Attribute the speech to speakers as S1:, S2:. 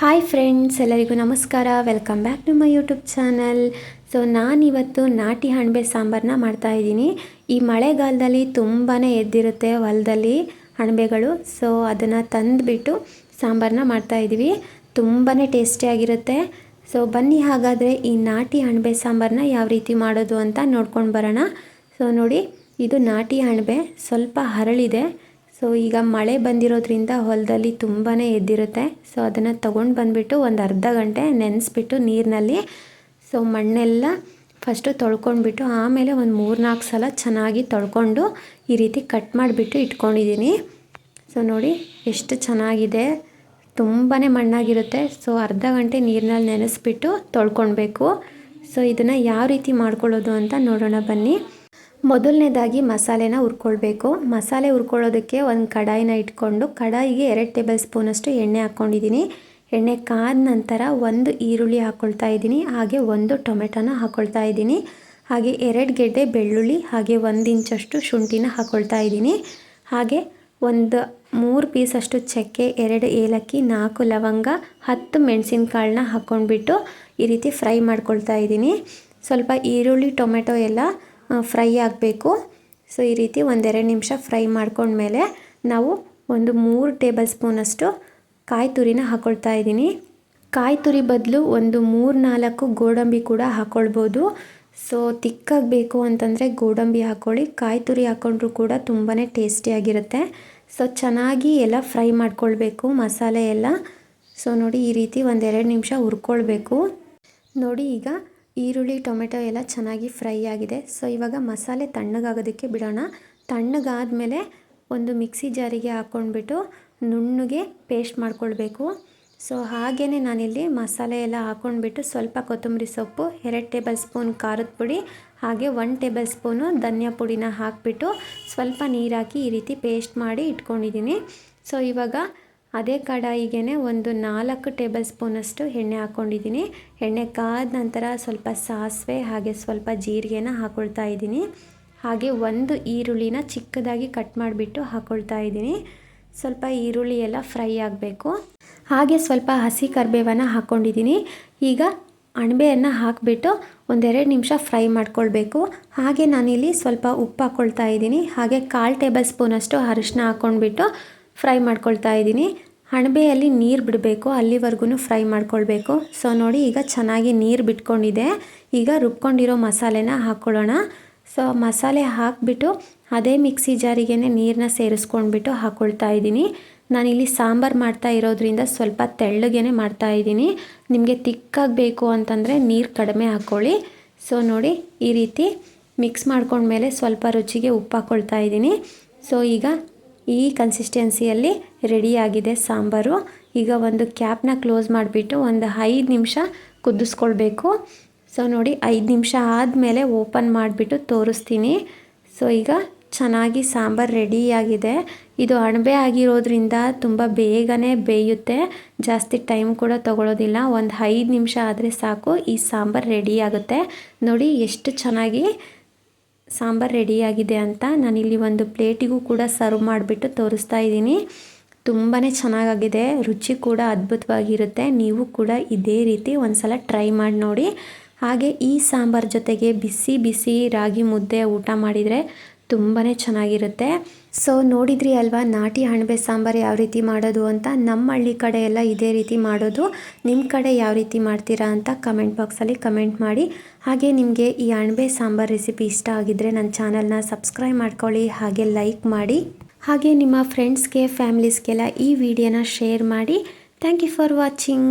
S1: Hi friends ಎಲ್ಲರಿಗೂ ನಮಸ್ಕಾರ. Welcome back to my YouTube channel so ನಾನಿವತ್ತು ನಾಟಿ ಹಣ್ಬೆ ಸಾಂಬಾರನ್ನ ಮಾಡ್ತಾಯಿದ್ದೀನಿ ಈ ಮಳೆಗಾಲದಲ್ಲಿ ತುಂಬಾ ಎದ್ದಿರುತ್ತೆ ಹೊಲದಲ್ಲಿ ಹಣ್ಬೆಗಳು. ಸೊ ಅದನ್ನು ತಂದುಬಿಟ್ಟು ಸಾಂಬಾರನ್ನ ಮಾಡ್ತಾಯಿದ್ದೀವಿ ತುಂಬಾ ಟೇಸ್ಟಿಯಾಗಿರುತ್ತೆ ಸೊ ಬನ್ನಿ ಹಾಗಾದರೆ ಈ ನಾಟಿ ಹಣ್ಬೆ ಸಾಂಬಾರನ್ನ ಯಾವ ರೀತಿ ಮಾಡೋದು ಅಂತ ನೋಡ್ಕೊಂಡು ಬರೋಣ. ಸೊ ನೋಡಿ, ಇದು ನಾಟಿ ಹಣ್ಬೆ. ಸ್ವಲ್ಪ ಹರಳಿದೆ. ಸೊ ಈಗ ಮಳೆ ಬಂದಿರೋದ್ರಿಂದ ಹೊಲದಲ್ಲಿ ತುಂಬಾ ಎದ್ದಿರುತ್ತೆ. ಸೊ ಅದನ್ನು ತೊಗೊಂಡು ಬಂದುಬಿಟ್ಟು ಒಂದು ಅರ್ಧ ಗಂಟೆ ನೆನೆಸ್ಬಿಟ್ಟು ನೀರಿನಲ್ಲಿ ಸೊ ಮಣ್ಣೆಲ್ಲ ಫಸ್ಟು ತೊಳ್ಕೊಂಡ್ಬಿಟ್ಟು ಆಮೇಲೆ ಒಂದು ಮೂರು ನಾಲ್ಕು ಸಲ ಚೆನ್ನಾಗಿ ತೊಳ್ಕೊಂಡು ಈ ರೀತಿ ಕಟ್ ಮಾಡಿಬಿಟ್ಟು ಇಟ್ಕೊಂಡಿದ್ದೀನಿ ಸೊ ನೋಡಿ ಎಷ್ಟು ಚೆನ್ನಾಗಿದೆ. ತುಂಬಾ ಮಣ್ಣಾಗಿರುತ್ತೆ. ಸೊ ಅರ್ಧ ಗಂಟೆ ನೀರಿನಲ್ಲಿ ನೆನೆಸ್ಬಿಟ್ಟು ತೊಳ್ಕೊಳ್ಬೇಕು ಸೊ ಇದನ್ನು ಯಾವ ರೀತಿ ಮಾಡ್ಕೊಳ್ಳೋದು ಅಂತ ನೋಡೋಣ ಬನ್ನಿ. ಮೊದಲನೇದಾಗಿ ಮಸಾಲೆನ ಹುರ್ಕೊಳ್ಬೇಕು. ಮಸಾಲೆ ಹುರ್ಕೊಳ್ಳೋದಕ್ಕೆ ಒಂದು ಕಡಾಯಿನ ಇಟ್ಕೊಂಡು, ಕಡಾಯಿಗೆ ಎರಡು ಟೇಬಲ್ ಸ್ಪೂನಷ್ಟು ಎಣ್ಣೆ ಹಾಕ್ಕೊಂಡಿದ್ದೀನಿ ಎಣ್ಣೆ ಕಾದ ನಂತರ ಒಂದು ಈರುಳ್ಳಿ ಹಾಕ್ಕೊಳ್ತಾ ಇದ್ದೀನಿ, ಹಾಗೆ ಒಂದು ಟೊಮೆಟೊನ ಹಾಕ್ಕೊಳ್ತಾ ಇದ್ದೀನಿ. ಹಾಗೆ ಎರಡು ಗೆಡ್ಡೆ ಬೆಳ್ಳುಳ್ಳಿ, ಹಾಗೆ ಒಂದು ಇಂಚಷ್ಟು ಶುಂಠಿನ ಹಾಕ್ಕೊಳ್ತಾ ಇದ್ದೀನಿ. ಹಾಗೆ ಒಂದು ಮೂರು ಪೀಸಷ್ಟು ಚಕ್ಕೆ, ಎರಡು ಏಲಕ್ಕಿ, ನಾಲ್ಕು ಲವಂಗ, ಹತ್ತು ಮೆಣಸಿನ್ಕಾಳನ್ನ ಹಾಕ್ಕೊಂಡ್ಬಿಟ್ಟು ಈ ರೀತಿ ಫ್ರೈ ಮಾಡ್ಕೊಳ್ತಾ ಇದ್ದೀನಿ. ಸ್ವಲ್ಪ ಈರುಳ್ಳಿ, ಟೊಮೆಟೊ ಎಲ್ಲ ಫ್ರೈ ಆಗಬೇಕು. ಸೊ ಈ ರೀತಿ ಒಂದೆರಡು ನಿಮಿಷ ಫ್ರೈ ಮಾಡ್ಕೊಂಡ್ಮೇಲೆ ನಾವು ಒಂದು ಮೂರು ಟೇಬಲ್ ಸ್ಪೂನಷ್ಟು ಕಾಯಿ ತುರಿನ ಹಾಕ್ಕೊಳ್ತಾ ಇದ್ದೀನಿ. ಕಾಯಿ ತುರಿ ಬದಲು ಒಂದು ಮೂರು ನಾಲ್ಕು ಗೋಡಂಬಿ ಕೂಡ ಹಾಕ್ಕೊಳ್ಬೋದು ಸೊ ತಿಕ್ಕಾಗಿ ಬೇಕು ಅಂತಂದರೆ ಗೋಡಂಬಿ ಹಾಕ್ಕೊಳ್ಳಿ. ಕಾಯಿ ತುರಿ ಹಾಕ್ಕೊಂಡ್ರೂ ಕೂಡ ತುಂಬಾ ಟೇಸ್ಟಿಯಾಗಿರುತ್ತೆ ಸೊ ಚೆನ್ನಾಗಿ ಎಲ್ಲ ಫ್ರೈ ಮಾಡ್ಕೊಳ್ಬೇಕು ಮಸಾಲೆ ಎಲ್ಲ. ಸೊ ನೋಡಿ ಈ ರೀತಿ ಒಂದೆರಡು ನಿಮಿಷ ಹುರ್ಕೊಳ್ಬೇಕು. ನೋಡಿ ಈಗ ಈರುಳ್ಳಿ, ಟೊಮೆಟೊ ಎಲ್ಲ ಚೆನ್ನಾಗಿ ಫ್ರೈ ಆಗಿದೆ. ಸೊ, ಇವಾಗ ಮಸಾಲೆ ತಣ್ಣಗಾಗೋದಕ್ಕೆ ಬಿಡೋಣ. ತಣ್ಣಗಾದಮೇಲೆ ಒಂದು ಮಿಕ್ಸಿ ಜಾರಿಗೆ ಹಾಕ್ಕೊಂಡ್ಬಿಟ್ಟು ನುಣ್ಣಗೆ ಪೇಸ್ಟ್ ಮಾಡ್ಕೊಳ್ಬೇಕು. ಸೊ ಹಾಗೆಯೇ ನಾನಿಲ್ಲಿ ಮಸಾಲೆ ಎಲ್ಲ ಹಾಕ್ಕೊಂಡ್ಬಿಟ್ಟು ಸ್ವಲ್ಪ ಕೊತ್ತಂಬರಿ ಸೊಪ್ಪು, ಎರಡು ಟೇಬಲ್ ಸ್ಪೂನ್ ಖಾರದ ಪುಡಿ, ಹಾಗೆ ಒನ್ ಟೇಬಲ್ ಸ್ಪೂನು ಧನಿಯಾ ಪುಡಿನ ಹಾಕಿಬಿಟ್ಟು ಸ್ವಲ್ಪ ನೀರಾಕಿ ಈ ರೀತಿ ಪೇಸ್ಟ್ ಮಾಡಿ ಇಟ್ಕೊಂಡಿದ್ದೀನಿ. ಸೊ, ಇವಾಗ ಅದೇ ಕಡಾಯಿಗೆ ಒಂದು ನಾಲ್ಕು ಟೇಬಲ್ ಸ್ಪೂನಷ್ಟು ಎಣ್ಣೆ ಹಾಕ್ಕೊಂಡಿದ್ದೀನಿ. ಎಣ್ಣೆ ಕಾದ ನಂತರ ಸ್ವಲ್ಪ ಸಾಸಿವೆ ಹಾಗೆ ಸ್ವಲ್ಪ ಜೀರಿಗೆನ ಹಾಕ್ಕೊಳ್ತಾ ಇದ್ದೀನಿ. ಹಾಗೆ ಒಂದು ಈರುಳ್ಳಿನ ಚಿಕ್ಕದಾಗಿ ಕಟ್ ಮಾಡಿಬಿಟ್ಟು ಹಾಕ್ಕೊಳ್ತಾ ಇದ್ದೀನಿ. ಸ್ವಲ್ಪ ಈರುಳ್ಳಿ ಎಲ್ಲ ಫ್ರೈ ಆಗಬೇಕು. ಹಾಗೆ ಸ್ವಲ್ಪ ಹಸಿ ಕರಿಬೇವನ್ನು ಹಾಕ್ಕೊಂಡಿದ್ದೀನಿ ಈಗ ಅಣಬೆಯನ್ನು ಹಾಕಿಬಿಟ್ಟು ಒಂದೆರಡು ನಿಮಿಷ ಫ್ರೈ ಮಾಡ್ಕೊಳ್ಬೇಕು. ಹಾಗೆ ನಾನಿಲ್ಲಿ ಸ್ವಲ್ಪ ಉಪ್ಪು ಹಾಕ್ಕೊಳ್ತಾ ಇದ್ದೀನಿ. ಹಾಗೆ ಕಾಲು ಟೇಬಲ್ ಸ್ಪೂನಷ್ಟು ಅರಿಶಿನ ಹಾಕ್ಕೊಂಡ್ಬಿಟ್ಟು ಫ್ರೈ ಮಾಡ್ಕೊಳ್ತಾ ಇದ್ದೀನಿ. ಅಣಬೆಯಲ್ಲಿ ನೀರು ಬಿಡಬೇಕು ಅಲ್ಲಿವರೆಗೂ ಫ್ರೈ ಮಾಡ್ಕೊಳ್ಬೇಕು. ಸೊ ನೋಡಿ, ಈಗ ಚೆನ್ನಾಗಿ ನೀರು ಬಿಟ್ಕೊಂಡಿದೆ. ಈಗ ರುಬ್ಕೊಂಡಿರೋ ಮಸಾಲೆನ ಹಾಕ್ಕೊಳ್ಳೋಣ. ಸೊ ಮಸಾಲೆ ಹಾಕಿಬಿಟ್ಟು ಅದೇ ಮಿಕ್ಸಿ ಜಾರಿಗೆ ನೀರನ್ನ ಸೇರಿಸ್ಕೊಂಡ್ಬಿಟ್ಟು ಹಾಕ್ಕೊಳ್ತಾ ಇದ್ದೀನಿ. ನಾನಿಲ್ಲಿ ಸಾಂಬಾರು ಮಾಡ್ತಾ ಇರೋದ್ರಿಂದ ಸ್ವಲ್ಪ ತೆಳ್ಳಗೆ ಮಾಡ್ತಾ ಇದ್ದೀನಿ. ನಿಮಗೆ ತಿಕ್ಕಾಗಬೇಕು ಅಂತಂದರೆ ನೀರು ಕಡಿಮೆ ಹಾಕ್ಕೊಳ್ಳಿ. ಸೊ ನೋಡಿ, ಈ ರೀತಿ ಮಿಕ್ಸ್ ಮಾಡ್ಕೊಂಡ್ಮೇಲೆ ಸ್ವಲ್ಪ ರುಚಿಗೆ ಉಪ್ಪು ಹಾಕ್ಕೊಳ್ತಾ ಇದ್ದೀನಿ. ಸೊ ಈಗ ಈ ಕನ್ಸಿಸ್ಟೆನ್ಸಿಯಲ್ಲಿ ರೆಡಿಯಾಗಿದೆ ಸಾಂಬಾರು. ಈಗ ಒಂದು ಕ್ಯಾಪ್ನ ಕ್ಲೋಸ್ ಮಾಡಿಬಿಟ್ಟು ಒಂದು ಐದು ನಿಮಿಷ ಕುದಿಸ್ಕೊಳ್ಬೇಕು. ಸೊ ನೋಡಿ, ಐದು ನಿಮಿಷ ಆದಮೇಲೆ ಓಪನ್ ಮಾಡಿಬಿಟ್ಟು ತೋರಿಸ್ತೀನಿ. ಸೊ ಈಗ ಚೆನ್ನಾಗಿ ಸಾಂಬಾರು ರೆಡಿಯಾಗಿದೆ ಇದು ಅಣಬೆ ಆಗಿರೋದ್ರಿಂದ ತುಂಬ ಬೇಗನೆ ಬೇಯುತ್ತೆ. ಜಾಸ್ತಿ ಟೈಮ್ ಕೂಡ ತೊಗೊಳೋದಿಲ್ಲ. ಒಂದು ಐದು ನಿಮಿಷ ಆದರೆ ಸಾಕು, ಈ ಸಾಂಬಾರು ರೆಡಿಯಾಗುತ್ತೆ ನೋಡಿ, ಎಷ್ಟು ಚೆನ್ನಾಗಿ ಸಾಂಬಾರು ರೆಡಿಯಾಗಿದೆ ಅಂತ ನಾನಿಲ್ಲಿ ಒಂದು ಪ್ಲೇಟಿಗೂ ಕೂಡ ಸರ್ವ್ ಮಾಡಿಬಿಟ್ಟು ತೋರಿಸ್ತಾ ಇದ್ದೀನಿ. ತುಂಬಾ ಚೆನ್ನಾಗಾಗಿದೆ. ರುಚಿ ಕೂಡ ಅದ್ಭುತವಾಗಿರುತ್ತೆ. ನೀವು ಕೂಡ ಇದೇ ರೀತಿ ಒಂದು ಸಲ ಟ್ರೈ ಮಾಡಿ ನೋಡಿ. ಹಾಗೆ ಈ ಸಾಂಬಾರು ಜೊತೆಗೆ ಬಿಸಿ ಬಿಸಿ ರಾಗಿ ಮುದ್ದೆ ಊಟ ಮಾಡಿದರೆ ತುಂಬಾ ಚೆನ್ನಾಗಿರುತ್ತೆ. ಸೊ ನೋಡಿದ್ರಿ ಅಲ್ವಾ, ನಾಟಿ ಅಣಬೆ ಸಾಂಬಾರು ಯಾವ ರೀತಿ ಮಾಡೋದು ಅಂತ? ನಮ್ಮ ಹಳ್ಳಿ ಕಡೆ ಎಲ್ಲ ಇದೇ ರೀತಿ ಮಾಡೋದು. ನಿಮ್ಮ ಕಡೆ ಯಾವ ರೀತಿ ಮಾಡ್ತೀರಾ ಅಂತ ಕಮೆಂಟ್ ಬಾಕ್ಸಲ್ಲಿ ಕಮೆಂಟ್ ಮಾಡಿ. ಹಾಗೆ ನಿಮಗೆ ಈ ಅಣಬೆ ಸಾಂಬಾರು ರೆಸಿಪಿ ಇಷ್ಟ ಆಗಿದ್ದರೆ ನನ್ನ ಚಾನಲ್ನ ಸಬ್ಸ್ಕ್ರೈಬ್ ಮಾಡ್ಕೊಳ್ಳಿ, ಹಾಗೆ ಲೈಕ್ ಮಾಡಿ. ಹಾಗೆ ನಿಮ್ಮ ಫ್ರೆಂಡ್ಸ್ಗೆ ಫ್ಯಾಮಿಲೀಸ್ಗೆಲ್ಲ ಈ ವಿಡಿಯೋನ ಶೇರ್ ಮಾಡಿ. Thank you for watching